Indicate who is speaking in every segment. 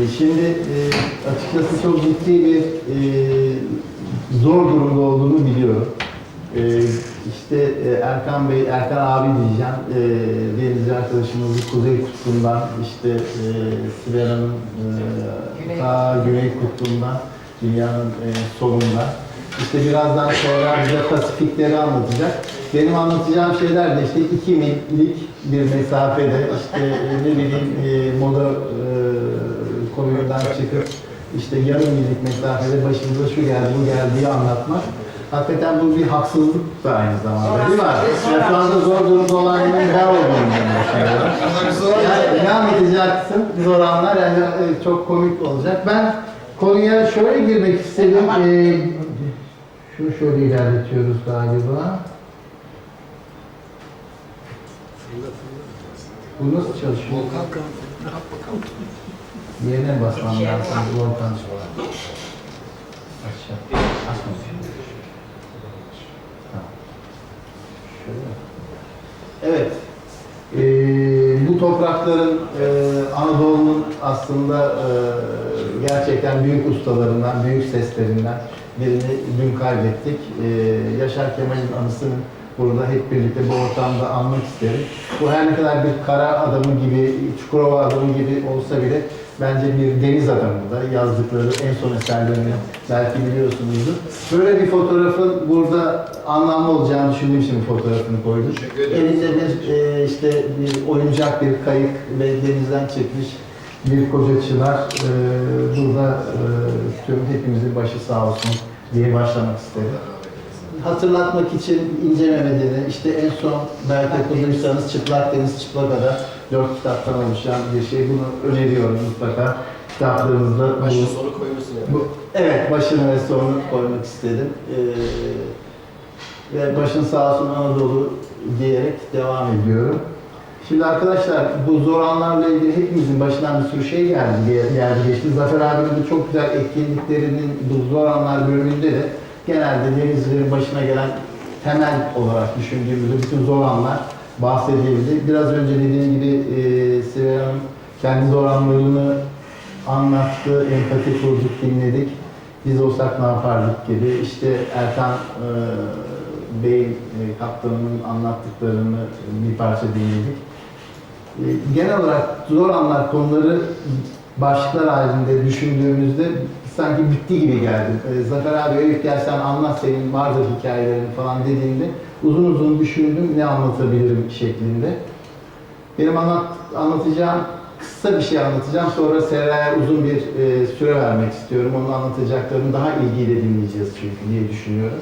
Speaker 1: E, Şimdi e, açıkçası çok ciddi bir e, zor durumda olduğunu biliyorum. E, işte e, Erkan Bey, Erkan abi diyeceğim, e, denizci arkadaşımız Kuzey Kutbu'ndan, işte e, Sibel Hanım e, ta Güney Kutbu'ndan, dünyanın e, sonunda. İşte birazdan sonra bize Pasifikleri anlatacak. Benim anlatacağım şeyler de işte 2 millik bir mesafede işte ne bileyim e, moda e, koyundan çıkıp işte yarım millik mesafede başımıza şu geldi bu geldiği anlatmak. Hakikaten bu bir haksızlık da aynı zamanda değil mi? Ya şu anda zor durumda olan benim ben olduğum düşünüyorum. Yani ne anlatacaksın zor anlar yani e, çok komik olacak. Ben konuya şöyle girmek istedim. E, şunu şöyle ilerletiyoruz galiba. Bu nasıl çalışıyor? Yerine basmam lazım. Volkan Aşağı. Tamam. Şöyle. Evet. Ee, bu toprakların e, Anadolu'nun aslında e, gerçekten büyük ustalarından, büyük seslerinden birini dün kaybettik. Ee, Yaşar Kemal'in anısını burada hep birlikte bu ortamda anmak isterim. Bu her ne kadar bir kara adamı gibi, Çukurova adamı gibi olsa bile bence bir deniz adamı da yazdıkları en son eserlerini belki biliyorsunuzdur. Böyle bir fotoğrafın burada anlamlı olacağını düşündüğüm için bu fotoğrafını koydum. Elinde bir e, işte bir oyuncak bir kayık ve denizden çıkmış bir koca çınar. E, burada e, tüm hepimizin başı sağ olsun diye başlamak isterim. Hatırlatmak için İnce Mehmet'ini işte en son belki okuduysanız Çıplak Deniz Çıplak Ada dört kitaptan oluşan bir şey. Bunu öneriyorum mutlaka. Kitaplarınızda
Speaker 2: Başın
Speaker 1: bu,
Speaker 2: sonu koymasın yani.
Speaker 1: bu, evet başını ve sonunu koymak istedim. Ee, ve başın sağ olsun Anadolu diyerek devam ediyorum. Şimdi arkadaşlar bu zor anlarla ilgili hepimizin başından bir sürü şey geldi, gel- geldi geçti. Zafer abinin de çok güzel etkinliklerinin bu zor anlar bölümünde de genelde denizcilerin başına gelen temel olarak düşündüğümüzde bütün zor anlar bahsedildi. Biraz önce dediğim gibi e, Sibel Hanım kendi zor anlarını anlattı, empati kurduk, dinledik. Biz olsak ne yapardık gibi. İşte Erkan e, Bey'in, e, kaptanının anlattıklarını bir parça dinledik. E, genel olarak zor anlar konuları başlıklar halinde düşündüğümüzde sanki bitti gibi geldi. E, Zafer abi evet gel sen anlat senin vardır hikayelerin falan dediğinde uzun uzun düşündüm ne anlatabilirim şeklinde. Benim anlat, anlatacağım kısa bir şey anlatacağım. Sonra Serra'ya uzun bir e, süre vermek istiyorum. Onun anlatacaklarını daha ilgiyle dinleyeceğiz çünkü diye düşünüyorum.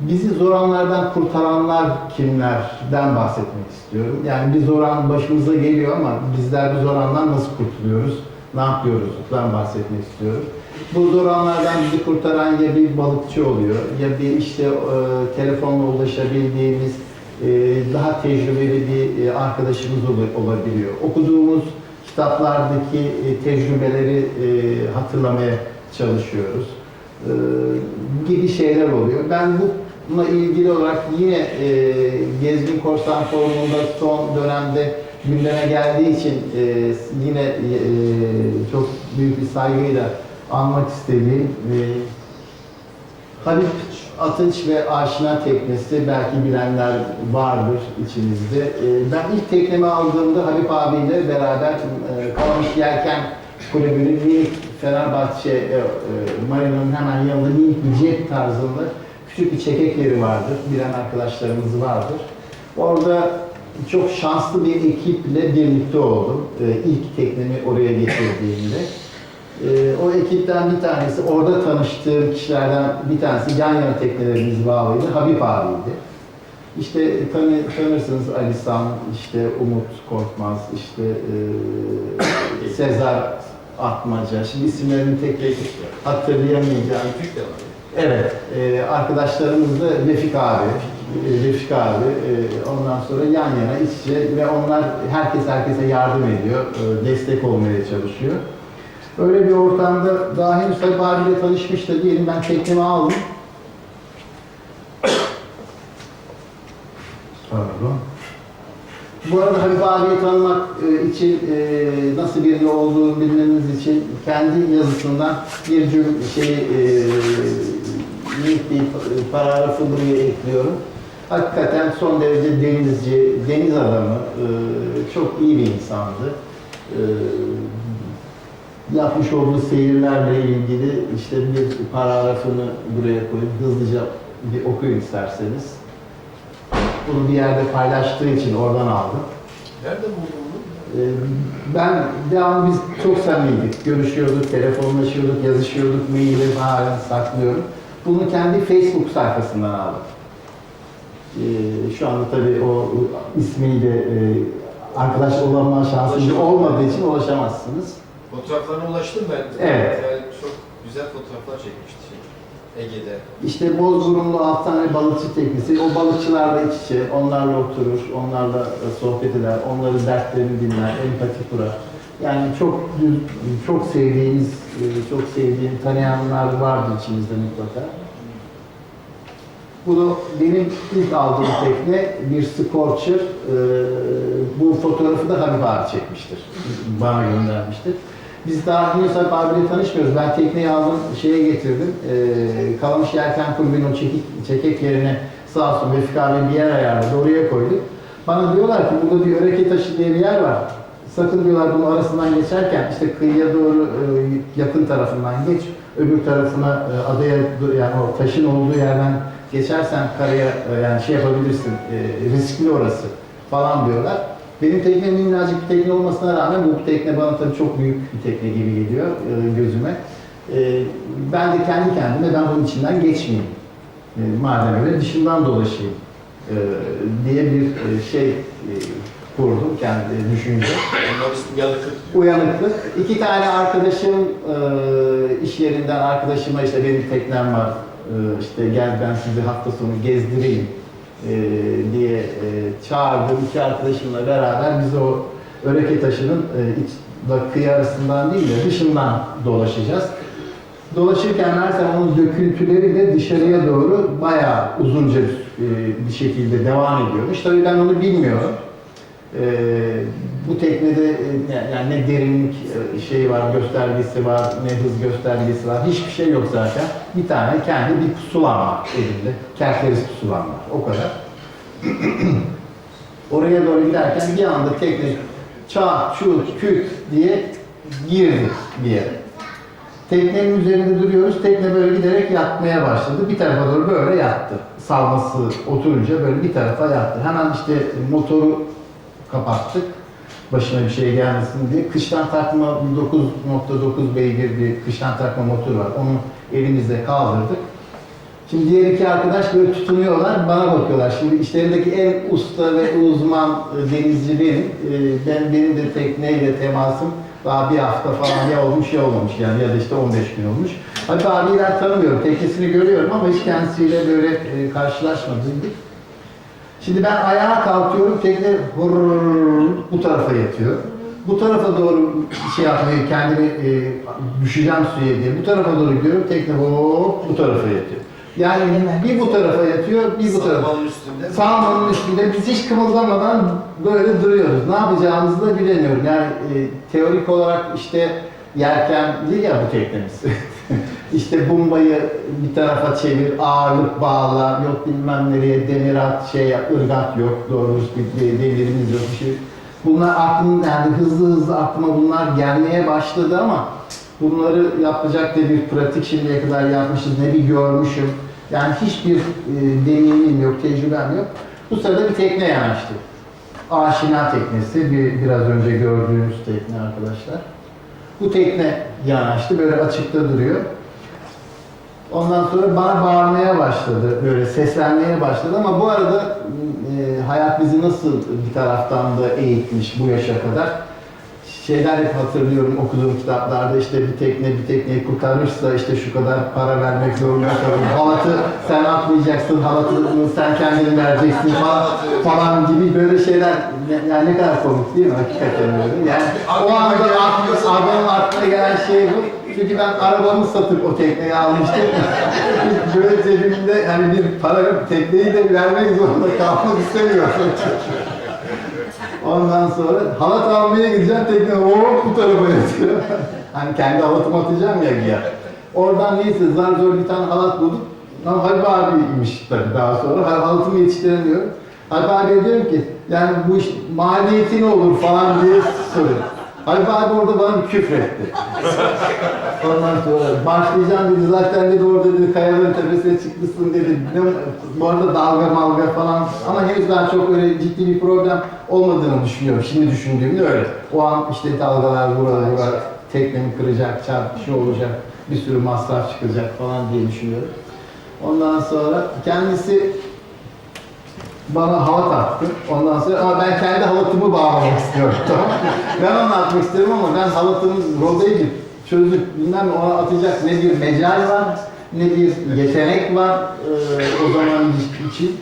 Speaker 1: Bizi zor anlardan kurtaranlar kimlerden bahsetmek istiyorum. Yani bir zor an başımıza geliyor ama bizler bu zor nasıl kurtuluyoruz? Ne yapıyoruzdan bahsetmek istiyorum. Bu zor anlardan bizi kurtaran ya bir balıkçı oluyor ya bir işte e, telefonla ulaşabildiğimiz e, daha tecrübeli bir e, arkadaşımız ol- olabiliyor. Okuduğumuz kitaplardaki e, tecrübeleri e, hatırlamaya çalışıyoruz e, gibi şeyler oluyor. Ben bununla ilgili olarak yine e, Gezgin Korsan Forumu'nda son dönemde gündeme geldiği için e, yine e, çok büyük bir saygıyla anmak istediğim e, Habib Atınç ve Aşina Teknesi belki bilenler vardır içinizde. E, ben ilk teknemi aldığımda Habib abiyle beraber e, Kalamış Yelken Kulübü'nün minik Fenerbahçe e, e, Marina'nın hemen yanında minik bir cep tarzında küçük bir çekek yeri vardır. Bilen arkadaşlarımız vardır. Orada çok şanslı bir ekiple birlikte oldum. E, ilk teknemi oraya getirdiğimde. Ee, o ekipten bir tanesi, orada tanıştığım kişilerden bir tanesi yan yana teknelerimiz bağlıydı. Habib abiydi. İşte tanı, tanırsınız Ali San, işte Umut Korkmaz, işte e, Sezar Atmaca. Şimdi isimlerini tek tek hatırlayamayacağım. Evet, e, arkadaşlarımız da Refik abi, e, Refik abi, e, ondan sonra yan yana iç içe ve onlar herkes herkese yardım ediyor, e, destek olmaya çalışıyor. Öyle bir ortamda daha henüz tabii abiyle tanışmış da diyelim ben teknemi aldım. Pardon. Bu arada Habib abiyi tanımak e, için, e, nasıl biri olduğunu bilmeniz için kendi yazısından bir cümle şey, e, bir paragrafı buraya ekliyorum. Hakikaten son derece denizci, deniz adamı, çok iyi bir insandı. Yapmış olduğu seyirlerle ilgili işte bir paragrafını buraya koyup hızlıca bir okuyun isterseniz. Bunu bir yerde paylaştığı için oradan aldım.
Speaker 3: Nerede buldun bunu?
Speaker 1: Ee, Ben devamlı biz çok samimiydik. Görüşüyorduk, telefonlaşıyorduk, yazışıyorduk, maili halen saklıyorum. Bunu kendi Facebook sayfasından aldım. Ee, Şu anda tabii o ismiyle e, arkadaş olama şansınız olmadığı için ulaşamazsınız.
Speaker 3: Fotoğraflarına ulaştım ben.
Speaker 1: Evet.
Speaker 3: Yani çok güzel fotoğraflar çekmişti şey. Ege'de.
Speaker 1: İşte Bozburunlu alt tane balıkçı teknesi. O balıkçılarla iç içe, onlarla oturur, onlarla e, sohbet eder, onların dertlerini dinler, empati kurar. Yani çok çok sevdiğiniz, e, çok sevdiğim tanıyanlar vardı içimizde mutlaka. Bu da benim ilk aldığım tekne bir Scorcher. Ee, bu fotoğrafı da Habib abi çekmiştir. Bana göndermiştir. Biz daha Habib abiyle tanışmıyoruz. Ben tekneyi aldım, şeye getirdim. Ee, Kalamış Yelken Kulübü'nün o çekik, çekek yerine sağ olsun Vefik abi bir yer ayarladı. Oraya koyduk. Bana diyorlar ki burada bir öreke taşı diye bir yer var. Sakın diyorlar bunun arasından geçerken işte kıyıya doğru e, yakın tarafından geç. Öbür tarafına e, adaya yani o taşın olduğu yerden geçersen karaya e, yani şey yapabilirsin. e, riskli orası falan diyorlar. Benim teknem minnacık bir tekne olmasına rağmen bu tekne bana tabii çok büyük bir tekne gibi geliyor e, gözüme. E, ben de kendi kendime ben bunun içinden geçmeyeyim. E, madem öyle dışından dolaşayım e, diye bir e, şey e, kurdum kendi düşünce.
Speaker 3: Diyor.
Speaker 1: Uyanıklık. İki tane arkadaşım e, iş yerinden arkadaşıma işte benim teknem var. E, işte gel ben sizi hafta sonu gezdireyim e, diye e, çağırdım. İki arkadaşımla beraber biz o Öreke Taşı'nın e, iç, kıyı arasından değil de dışından dolaşacağız. Dolaşırken Meltem onun döküntüleri de dışarıya doğru bayağı uzunca bir, e, bir şekilde devam ediyormuş. Tabii ben onu bilmiyorum. Ee, bu teknede e, yani- ne derinlik e, şey var, göstergesi var, ne hız göstergesi var. Hiçbir şey yok zaten. Bir tane kendi bir pusulam var elimde. Kerteriz pusulam var. O kadar. Oraya doğru giderken bir anda tekne çat, çut, küt diye girdi bir yere. Teknenin üzerinde duruyoruz. Tekne böyle giderek yatmaya başladı. Bir tarafa doğru böyle yattı. Salması oturunca böyle bir tarafa yattı. Hemen işte motoru kapattık. Başına bir şey gelmesin diye. Kıştan takma bir 9.9 beygir bir kıştan takma motor var. Onu elimizde kaldırdık. Şimdi diğer iki arkadaş böyle tutunuyorlar, bana bakıyorlar. Şimdi işlerindeki en usta ve uzman e, denizci benim. E, Ben benim de tekneyle temasım daha bir hafta falan ya olmuş ya olmamış yani ya da işte 15 gün olmuş. Hatta abiyi ben tanımıyorum, teknesini görüyorum ama hiç kendisiyle böyle e, karşılaşmadık. Şimdi ben ayağa kalkıyorum, tekne bu tarafa yatıyor. Bu tarafa doğru şey yapmayı, kendimi e, düşeceğim suya diye bu tarafa doğru gidiyorum, tekne hop bu tarafa yatıyor. Yani bir bu tarafa yatıyor, bir bu tarafa.
Speaker 3: Salmanın üstünde.
Speaker 1: Salmanın üstünde biz hiç kımıldamadan böyle duruyoruz. Ne yapacağımızı da bilemiyorum. Yani e, teorik olarak işte yelken değil ya bu teknemiz. işte bombayı bir tarafa çevir, ağırlık bağla, yok bilmem nereye demir at, şey yap, ırgat yok, doğru demirimiz yok bir şey. Bunlar aklım yani hızlı hızlı aklıma bunlar gelmeye başladı ama bunları yapacak da bir pratik şimdiye kadar yapmışız, ne bir görmüşüm. Yani hiçbir e, deneyimim yok, tecrübem yok. Bu sırada bir tekne yanaştı. Aşina teknesi, bir, biraz önce gördüğünüz tekne arkadaşlar. Bu tekne yanaştı, böyle açıkta duruyor. Ondan sonra bana bağırmaya başladı, böyle seslenmeye başladı ama bu arada e, hayat bizi nasıl bir taraftan da eğitmiş bu yaşa kadar. Şeyler hep hatırlıyorum okuduğum kitaplarda işte bir tekne bir tekneyi kurtarırsa işte şu kadar para vermek zorunda kalır. Halatı sen atmayacaksın, halatını sen kendin vereceksin falan, falan gibi böyle şeyler. Yani ne kadar komik değil mi? Hakikaten öyle. Yani o anda adamın aklına gelen şey bu. Çünkü ben arabamı satıp o tekneyi almıştım. Böyle cebimde yani bir para yok, tekneyi de vermek zorunda kalmak istemiyorum. Ondan sonra halat almaya gideceğim tekne hop bu tarafa yatıyor. hani kendi halatımı atacağım ya güya. Oradan neyse zar zor bir tane halat bulduk. Ama Halip abiymiş tabii daha sonra. Hal- Halatımı yetiştiremiyorum. Halip abiye diyorum ki yani bu iş maliyeti ne olur falan diye soruyor. Halip abi orada bana küfretti. Ondan sonra başlayacağım dedi zaten dedi orada dedi kayaların tepesine çıkmışsın dedi. Bu arada dalga malga falan ama henüz daha çok öyle ciddi bir problem olmadığını düşünüyorum. Şimdi düşündüğümde öyle. O an işte dalgalar vura vura teknemi kıracak, çarp bir şey olacak, bir sürü masraf çıkacak falan diye düşünüyorum. Ondan sonra kendisi bana halat attı. Ondan sonra ama ben kendi halatımı bağlamak istiyorum. Tamam. ben onu atmak isterim ama ben halatımız rodayı çözüp bilmem ona atacak ne bir mecal var ne bir yetenek var eee, o zaman için.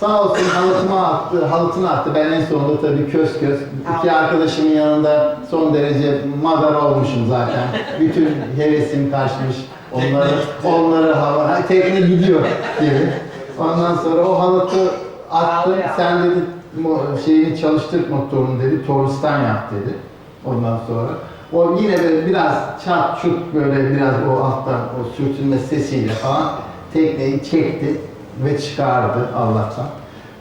Speaker 1: Sağ olsun halatımı attı, halatını attı. Ben en sonunda tabii köz köz iki arkadaşımın yanında son derece madara olmuşum zaten. Bütün hevesim kaçmış. Onları, onları hava, tekne gidiyor gibi. Ondan sonra o halatı attım. Sen dedi şeyini çalıştır motorunu dedi. Torustan yap dedi. Ondan sonra. O yine böyle biraz çat çut böyle biraz o alttan o sürtünme sesiyle falan tekneyi çekti ve çıkardı Allah'tan.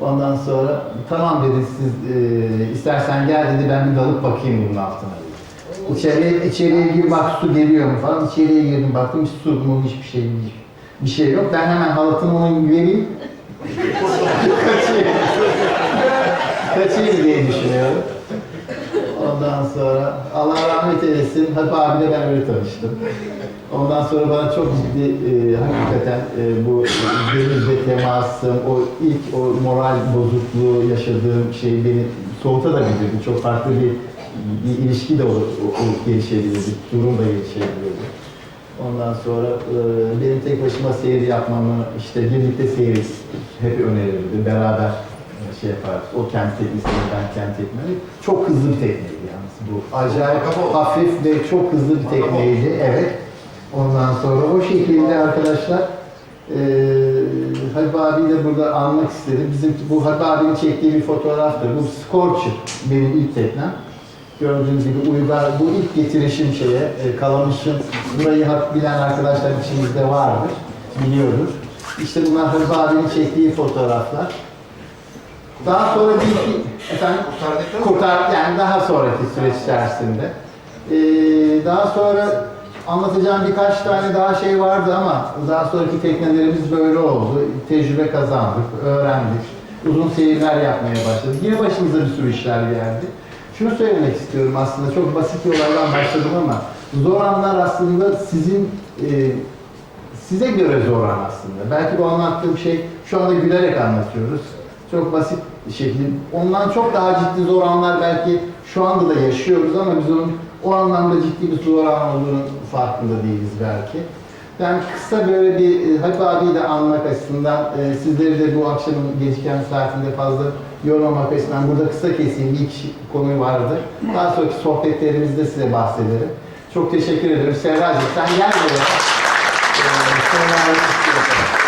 Speaker 1: Ondan sonra tamam dedi siz e, istersen gel dedi ben bir dalıp bakayım bunun altına dedi. İçeriye, içeriye gir bak su geliyor mu falan. İçeriye girdim baktım hiç su mu hiçbir şey hiç, bir şey yok. Ben hemen halatımı onun vereyim. Kaçayım. Kaçayım diye düşünüyorum. Ondan sonra Allah rahmet eylesin. Hep abiyle ben öyle tanıştım. Ondan sonra bana çok ciddi e, hakikaten e, bu denizle temasım, o ilk o moral bozukluğu yaşadığım şey beni soğutabilirdi. Çok farklı bir, bir ilişki de o, o, o gelişebilirdi, durum da gelişebilirdi. Ondan sonra e, benim tek başıma seyir yapmamı, işte birlikte seyir hep önerirdi. Beraber e, şey yapardık. O kendi teknesini, ben kendi teknemi. Çok hızlı bir tekneydi yalnız bu. Acayip hafif ve çok hızlı bir tekneydi. Evet. Ondan sonra o şekilde arkadaşlar e, Habib abiyi de burada almak istedim. Bizim bu Habib abinin çektiği bir fotoğraftır. Bu Scorcher benim ilk teknem. Gördüğünüz gibi uygar, bu ilk getirişim şeye, e, kalamışım. Burayı hak bilen arkadaşlar içimizde vardır, biliyordur. İşte bunlar Habib abinin çektiği fotoğraflar. Daha sonra bir iki, efendim, kurtar, yani daha sonraki süreç içerisinde. Ee, daha sonra anlatacağım birkaç tane daha şey vardı ama daha sonraki teknelerimiz böyle oldu. Tecrübe kazandık, öğrendik. Uzun seyirler yapmaya başladık. Yine başımıza bir sürü işler geldi. Şunu söylemek istiyorum aslında, çok basit yollardan başladım ama zor anlar aslında sizin e, size göre zor an aslında. Belki bu anlattığım şey şu anda gülerek anlatıyoruz. Çok basit bir şekilde. Ondan çok daha ciddi zor anlar belki şu anda da yaşıyoruz ama biz onun o anlamda ciddi bir zor an olduğunun farkında değiliz belki. Ben kısa böyle bir e, Habib abiyi de anmak açısından e, sizleri de bu akşamın geciken saatinde fazla yormamak açısından burada kısa keseyim. İki konu vardı. Daha sonraki sohbetlerimizde size bahsederim. Çok teşekkür ederim. Serracığım sen gel buraya. Ee,